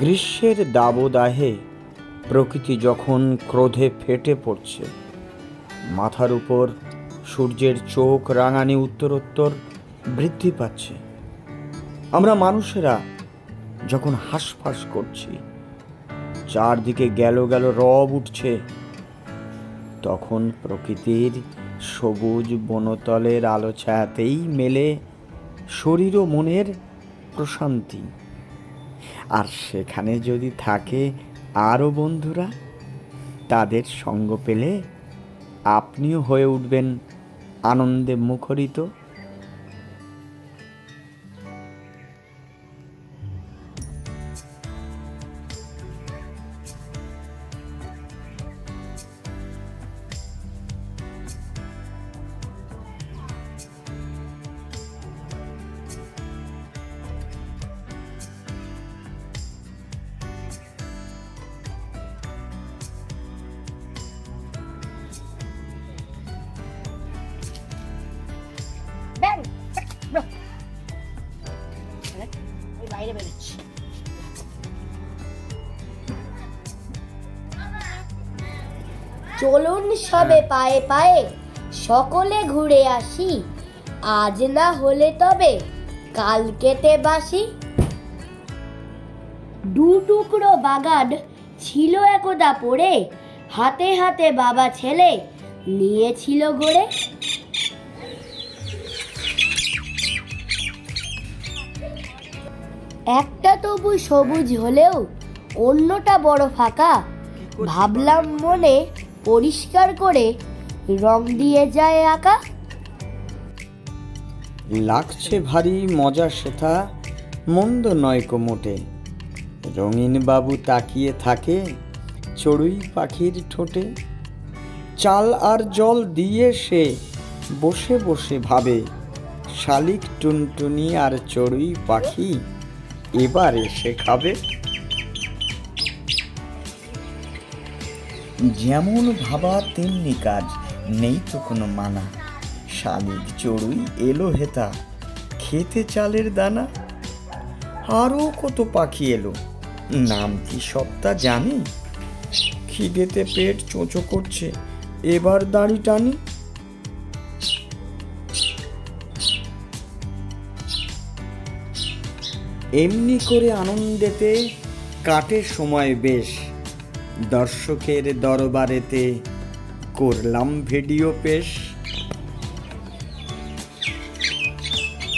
গ্রীষ্মের দাবদাহে প্রকৃতি যখন ক্রোধে ফেটে পড়ছে, মাথার উপর সূর্যের চোখ রাঙানি উত্তরোত্তর বৃদ্ধি পাচ্ছে। আমরা মানুষেরা যখন হাঁসফাঁস করছি, চারদিকে গেল গেল রব উঠছে, তখন প্রকৃতির সবুজ বনতলের আলো ছায়াতেই মেলে শরীর ও মনের প্রশান্তি। আর সেখানে যদি থাকে আরও বন্ধুরা, তাদের সঙ্গ পেলে আপনিও হয়ে উঠবেন আনন্দে মুখরিত। বাইরে বেরোচ্ছি চলুন সবে পায়ে পায়ে সকলে ঘুরে আসি। আজ না হলে তবে কালকেতে বাসি। দু টুকরো বাগান ছিল একদা পড়ে। হাতে হাতে বাবা ছেলে নিয়েছিল গড়ে একটা তবু সবুজ হলেও অন্যটা বড় ফাঁকা। ভাবলাম মনে পরিষ্কার করে রং দিয়ে যায় আঁকা। লাগছে ভারী মজা সেথা মন্দ নয় কোমোটে রঙিন বাবু তাকিয়ে থাকে চড়ুই পাখির ঠোঁটে। চাল আর জল দিয়ে সে বসে বসে ভাবে, শালিক টুনটুনি আর চড়ুই পাখি এবার এসে খাবে। যেমন ভাবা, তেমনি কাজ, নেই তো কোনো মানা। শালিক চড়ুই এলো হেতা, খেতে চালের দানা আরও কত পাখি এলো। নাম কি সপ্তাহ জানি? খিদেতে পেট চোঁচো করছে, এবার দাড়ি টানি। এমনি করে আনন্দেতে কাটে সময় বেশ। দর্শকের দরবারেতে করলাম ভিডিও পেশ।